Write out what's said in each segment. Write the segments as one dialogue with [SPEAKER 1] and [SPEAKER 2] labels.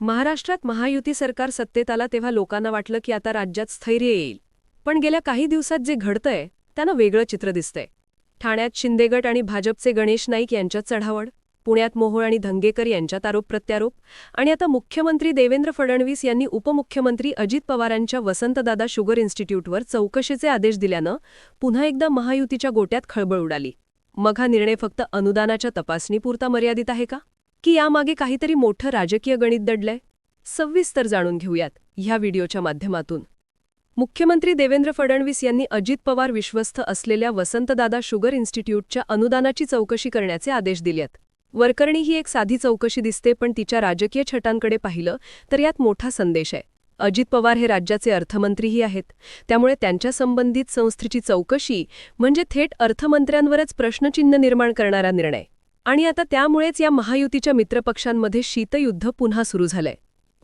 [SPEAKER 1] महाराष्ट्रात महायुती सरकार सत्तेत आला तेव्हा लोकांना वाटलं की आता राज्यात स्थैर्य येईल. पण गेल्या काही दिवसात जे घडतंय त्यानं वेगळं चित्र दिसतंय. ठाण्यात शिंदेगट आणि भाजपचे गणेश नाईक यांच्यात चढावड पुण्यात मोहोळ आणि धंगेकर यांच्यात आरोप प्रत्यारोप आणि आता मुख्यमंत्री देवेंद्र फडणवीस यांनी उपमुख्यमंत्री अजित पवारांच्या वसंतदादा शुगर इन्स्टिट्यूटवर चौकशीचे आदेश दिल्यानं पुन्हा एकदा महायुतीच्या गोट्यात खळबळ उडाली. मग हा निर्णय फक्त अनुदानाच्या तपासणीपुरता मर्यादित आहे का? की यामागे काहीतरी मोठं राजकीय गणित दडलंय? सविस्तर जाणून घेऊयात ह्या व्हिडिओच्या माध्यमातून. मुख्यमंत्री देवेंद्र फडणवीस यांनी अजित पवार विश्वस्त असलेल्या वसंतदादा शुगर इन्स्टिट्यूटच्या अनुदानाची चौकशी करण्याचे आदेश दिलेत. वरकरणी ही एक साधी चौकशी दिसते पण तिच्या राजकीय छटांकडे पाहिलं तर यात मोठा संदेश आहे. अजित पवार हे राज्याचे अर्थमंत्रीही आहेत. त्यामुळे त्यांच्या संबंधित संस्थेची चौकशी म्हणजे थेट अर्थमंत्र्यांवरच प्रश्नचिन्ह निर्माण करणारा निर्णय. आणि आता त्यामुळेच या महायुतीच्या मित्रपक्षांमध्ये शीतयुद्ध पुन्हा सुरू झालंय.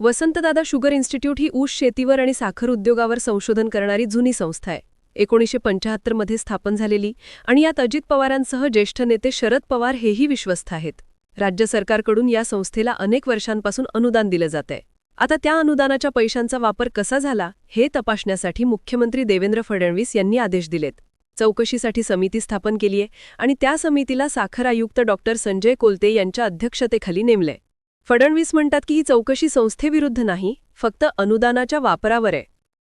[SPEAKER 1] वसंतदादा शुगर इन्स्टिट्यूट ही ऊस शेतीवर आणि साखर उद्योगावर संशोधन करणारी जुनी संस्था आहे. एकोणीसशे पंचाहत्तरमध्ये स्थापन झालेली आणि यात अजित पवारांसह ज्येष्ठ नेते शरद पवार हेही विश्वस्त आहेत. राज्य सरकारकडून या संस्थेला अनेक वर्षांपासून अनुदान दिलं जातंय. आता त्या अनुदानाच्या पैशांचा वापर कसा झाला हे तपासण्यासाठी मुख्यमंत्री देवेंद्र फडणवीस यांनी आदेश दिलेत. चौकशीसाठी समिती स्थापन केलीय आणि त्या समितीला साखर आयुक्त डॉक्टर संजय कोलते यांच्या अध्यक्षतेखाली नेमलंय फडणवीस म्हणतात की ही चौकशी संस्थेविरुद्ध नाही फक्त अनुदानाच्या वापरावर आहे.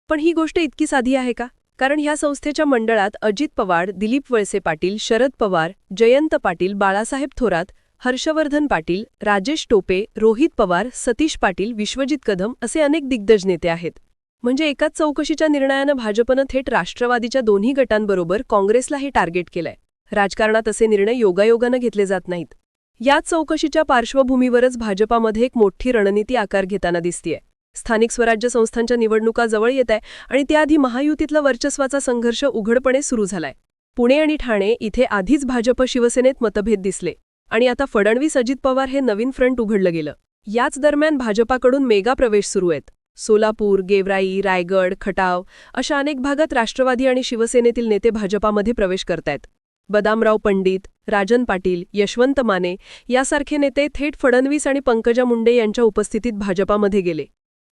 [SPEAKER 1] पण ही गोष्ट इतकी साधी आहे का? कारण ह्या संस्थेच्या मंडळात अजित पवार दिलीप वळसे पाटील शरद पवार जयंत पाटील बाळासाहेब थोरात हर्षवर्धन पाटील राजेश टोपे रोहित पवार सतीश पाटील विश्वजित कदम असे अनेक दिग्गज नेते आहेत. म्हणजे एकाच चौकशीच्या निर्णयानं भाजपनं थेट राष्ट्रवादीच्या दोन्ही गटांबरोबर काँग्रेसलाही टार्गेट केलंय. राजकारणात असे निर्णय योगायोगानं घेतले जात नाहीत. याच चौकशीच्या पार्श्वभूमीवरच भाजपामध्ये एक मोठी रणनीती आकार घेताना दिसतीये. स्थानिक स्वराज्य संस्थांच्या निवडणुका जवळ येत आहे आणि त्याआधी महायुतीतला वर्चस्वाचा संघर्ष उघडपणे सुरू झालाय. पुणे आणि ठाणे इथे आधीच भाजप शिवसेनेत मतभेद दिसले आणि आता फडणवीस अजित पवार हे नवीन फ्रंट उघडलं गेलं. याच दरम्यान भाजपाकडून मेगा प्रवेश सुरू आहेत. सोलापूर गेवराई रायगड खटाव अशा अनेक भागात राष्ट्रवादी आणि शिवसेनेतील नेते भाजपामध्ये प्रवेश करतायत. बदामराव पंडित राजन पाटील यशवंत माने यासारखे नेते थेट फडणवीस आणि पंकजा मुंडे यांच्या उपस्थितीत भाजपामध्ये गेले.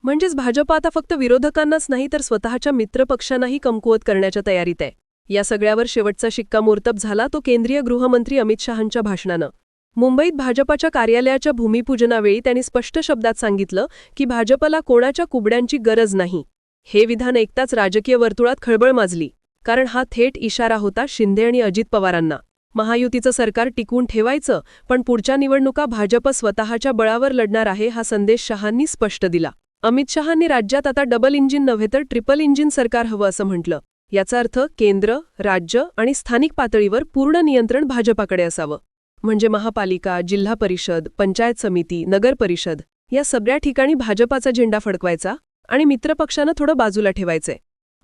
[SPEAKER 1] म्हणजेच भाजप आता फक्त विरोधकांनाच नाही तर स्वतःच्या मित्रपक्षांनाही कमकुवत करण्याच्या तयारीत आहे. या सगळ्यावर शेवटचा शिक्कामोर्तब झाला तो केंद्रीय गृहमंत्री अमित शहांच्या भाषणानं. मुंबईत भाजपाच्या कार्यालयाच्या भूमिपूजनावेळी त्यांनी स्पष्ट शब्दात सांगितलं की भाजपला कोणाच्या कुबड्यांची गरज नाही. हे विधान ऐकताच राजकीय वर्तुळात खळबळ माजली कारण हा थेट इशारा होता शिंदे आणि अजित पवारांना. महायुतीचं सरकार टिकून ठेवायचं पण पुढच्या निवडणुका भाजप स्वतःच्या बळावर लढणार आहे हा संदेश शहांनी स्पष्ट दिला. अमित शहांनी राज्यात आता डबल इंजिन नव्हे तर ट्रिपल इंजिन सरकार हवं असं म्हटलं. याचा अर्थ केंद्र राज्य आणि स्थानिक पातळीवर पूर्ण नियंत्रण भाजपाकडे असावं. म्हणजे महापालिका जिल्हा परिषद पंचायत समिती नगर परिषद या सगळ्या ठिकाणी भाजपाचा झेंडा फडकवायचा आणि मित्रपक्षानं थोडं बाजूला ठेवायचंय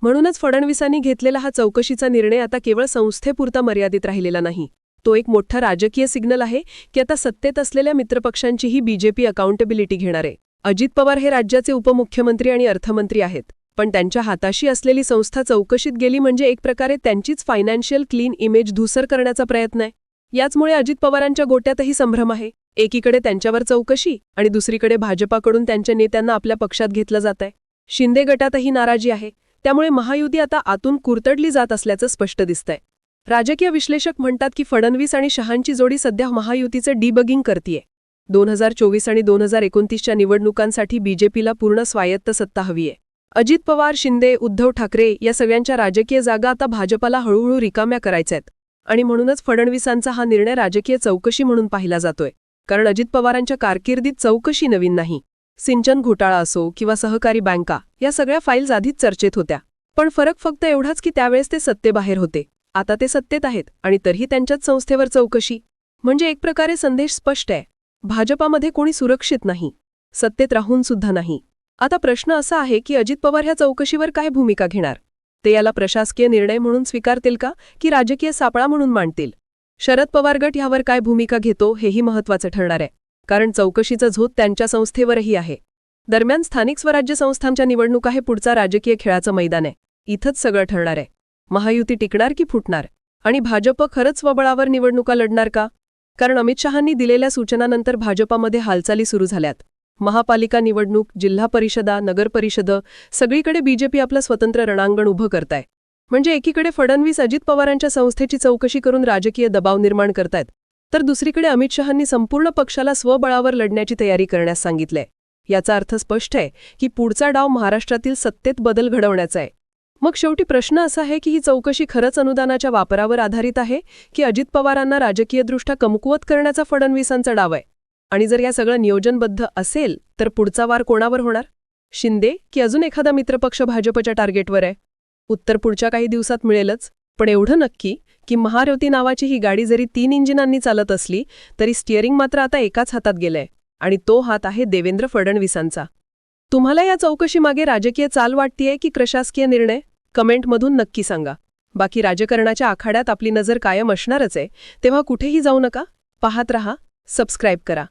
[SPEAKER 1] म्हणूनच फडणवीसांनी घेतलेला हा चौकशीचा निर्णय आता केवळ संस्थेपुरता मर्यादित राहिलेला नाही. तो एक मोठा राजकीय सिग्नल आहे की आता सत्तेत असलेल्या मित्रपक्षांचीही बीजेपी अकाउंटेबिलिटी घेणार. आहे अजित पवार हे राज्याचे उपमुख्यमंत्री आणि अर्थमंत्री आहेत पण त्यांच्या हाताशी असलेली संस्था चौकशीत गेली म्हणजे एक प्रकारे त्यांचीच फायनान्शियल क्लीन इमेज धूसर करण्याचा प्रयत्न आहे. याचमुळे अजित पवारांच्या गोट्यातही संभ्रम आहे. एकीकडे त्यांच्यावर चौकशी आणि दुसरीकडे भाजपाकडून त्यांच्या नेत्यांना आपल्या पक्षात घेतलं जात आहे शिंदे गटातही नाराजी आहे. त्यामुळे महायुती आता आतून कुरतडली जात असल्याचं स्पष्ट दिसतंय. राजकीय विश्लेषक म्हणतात की फडणवीस आणि शहांची जोडी सध्या महायुतीचं डीबगिंग करतीये. दोन हजार चोवीस आणि दोन हजार एकोणतीसच्या निवडणुकांसाठी बीजेपीला पूर्ण स्वायत्त सत्ता हवीये. अजित पवार शिंदे उद्धव ठाकरे या सगळ्यांच्या राजकीय जागा आता भाजपाला हळूहळू रिकाम्या करायच्यात. आणि म्हणूनच फडणवीसांचा हा निर्णय राजकीय चौकशी म्हणून पाहिला जातोय. कारण अजित पवारांच्या कारकिर्दीत चौकशी नवीन नाही. सिंचन घोटाळा असो किंवा सहकारी बँका या सगळ्या फाईल्स आधीच चर्चेत होत्या. पण फरक फक्त एवढाच की त्यावेळेस ते सत्तेबाहेर होते. आता ते सत्तेत आहेत आणि तरीही त्यांच्याच संस्थेवर चौकशी. म्हणजे एक प्रकारे संदेश स्पष्ट आहे. भाजपामध्ये कोणी सुरक्षित नाही. सत्तेत राहून सुद्धा नाही. आता प्रश्न असा आहे की अजित पवार ह्या चौकशीवर काय भूमिका घेणार? ते याला प्रशासकीय निर्णय म्हणून स्वीकारतील का की राजकीय सापळा म्हणून मांडतील? शरद पवार गट ह्यावर काय भूमिका घेतो हेही महत्वाचं ठरणार आहे. कारण चौकशीचं झोत त्यांच्या संस्थेवरही आहे. दरम्यान स्थानिक स्वराज्य संस्थांच्या निवडणुका हे पुढचा राजकीय खेळाचं मैदान आहे. इथंच सगळं ठरणार आहे. महायुती टिकणार की फुटणार? आणि भाजप खरंच स्वबळावर निवडणुका लढणार का? कारण अमित शहांनी दिलेल्या सूचनानंतर भाजपामध्ये हालचाली सुरू झाल्यात. महापालिका निवडणूक जिल्हा परिषदा नगरपरिषद सगळीकडे बीजेपी आपलं स्वतंत्र रणांगण उभं करताय. म्हणजे एकीकडे फडणवीस अजित पवारांच्या संस्थेची चौकशी करून राजकीय दबाव निर्माण करतायत तर दुसरीकडे अमित शहांनी संपूर्ण पक्षाला स्वबळावर लढण्याची तयारी करण्यास सांगितलंय. याचा अर्थ स्पष्ट आहे की पुढचा डाव महाराष्ट्रातील सत्तेत बदल घडवण्याचा आहे. मग शेवटी प्रश्न असा आहे की ही चौकशी खरंच अनुदानाच्या वापरावर आधारित आहे की अजित पवारांना राजकीयदृष्ट्या कमकुवत करण्याचा फडणवीसांचा डाव आहे? आणि जर या सगळं नियोजनबद्ध असेल तर पुढचा वार कोणावर होणार? शिंदे की अजून एखादा मित्रपक्ष भाजपच्या टार्गेटवर आहे? उत्तर पुढच्या काही दिवसात मिळेलच पण एवढं नक्की की महारवती नावाची ही गाडी जरी तीन इंजिनांनी चालत असली तरी स्टिअरिंग मात्र आता एकाच हातात गेलंय आणि तो हात आहे देवेंद्र फडणवीसांचा. तुम्हाला या चौकशीमागे राजकीय चाल वाटतीये की प्रशासकीय निर्णय? कमेंटमधून नक्की सांगा. बाकी राजकारणाच्या आखाड्यात आपली नजर कायम असणारच आहे तेव्हा कुठेही जाऊ नका. पाहत रहा सबस्क्राईब करा.